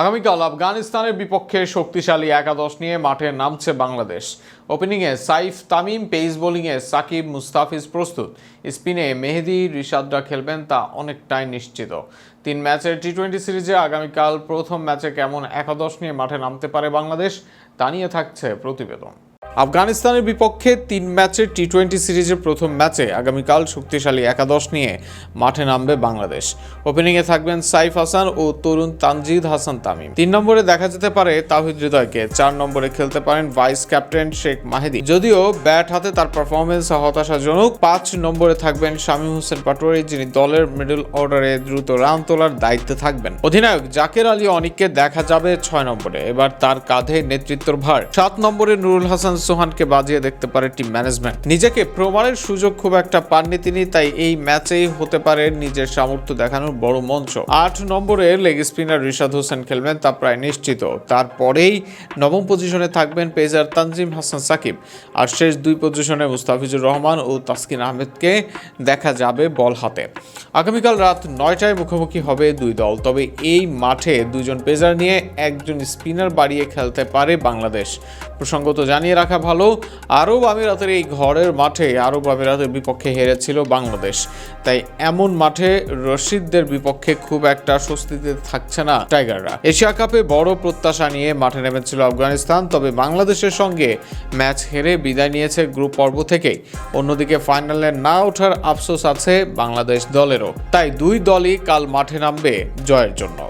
আগামীকাল আফগানিস্তানের বিপক্ষে শক্তিশালী একাদশ নিয়ে মাঠে নামছে বাংলাদেশ। ওপেনিংয়ে সাইফ তামিম পেস বোলিংয়ে সাকিব মুস্তাফিজ প্রস্তুত। স্পিনে মেহেদি রিশাদরা খেলবেন তা অনেকটাই নিশ্চিত। তিন ম্যাচের টি টোয়েন্টি সিরিজে আগামীকাল প্রথম ম্যাচে কেমন একাদশ নিয়ে মাঠে নামতে পারে বাংলাদেশ, তা নিয়ে থাকছে প্রতিবেদন। আফগানিস্তানের বিপক্ষে তিন ম্যাচের টি টোয়েন্টি সিরিজের প্রথম ম্যাচে আগামীকাল শক্তিশালী একাদশ নিয়ে মাঠে নামবে বাংলাদেশ। ওপেনিংয়ে থাকবেন সাইফ হাসান ও তরুণ তানজিদ হাসান তামিম। তিন নম্বরে দেখা যেতে পারে তাহিদ হৃদয়কে, চার নম্বরে খেলতে পারেন ভাইস ক্যাপ্টেন শেখ মাহেদি। যদিও ব্যাট হাতে তার পারফরমেন্স হতাশাজনক, পাঁচ নম্বরে থাকবেন শামীম হোসেন পাটোয়ারি, যিনি দলের মিডল অর্ডারে দ্রুত রান তোলার দায়িত্বে থাকবেন। অধিনায়ক জাকের আলী অনিককে দেখা যাবে ছয় নম্বরে। এবার তার কাঁধে নেতৃত্বর ভার। সাত নম্বরে নুরুল হাসান সোহানকে বাজিয়ে দেখতে পারে টিম ম্যানেজমেন্ট নিজেকে প্রমাণের সুযোগ খুব একটা পাননি তিনি, তাই এই ম্যাচেই হতে পারে নিজের সামর্থ্য দেখানোর বড় মঞ্চ। আট নম্বরে লেগ স্পিনার রিশাদ হোসেন খেলবেন, তা প্রায় নিশ্চিত। তারপরেই নবম পজিশনে থাকবেন পেজার তানজিম হাসান সাকিব। আর শেষ দুই পজিশনে মুস্তাফিজুর রহমান ও তাসকিন আহমেদকে দেখা যাবে বল হাতে। আগামীকাল রাত নয়টায় মুখোমুখি হবে দুই দল। তবে এই মাঠে দুজন পেজার নিয়ে একজন স্পিনার বাড়িয়ে খেলতে পারে বাংলাদেশ। প্রসঙ্গত জানিয়ে রাখা ভালো, আরব আমিরাতের এই ঘরের মাঠে আরব আমিরাতের বিপক্ষে হেরেছিল বাংলাদেশ। তাই এমন মাঠে রশিদদের বিপক্ষে খুব একটা স্বস্তিতে থাকছে না টাইগাররা। এশিয়া কাপে বড় প্রত্যাশা নিয়ে মাঠে নেমেছিল আফগানিস্তান, তবে বাংলাদেশের সঙ্গে ম্যাচ হেরে বিদায় নিয়েছে গ্রুপ পর্ব থেকেই। অন্যদিকে ফাইনালে না ওঠার আফসোস আছে বাংলাদেশ দলেরও। তাই দুই দলই কাল মাঠে নামবে জয়ের জন্য।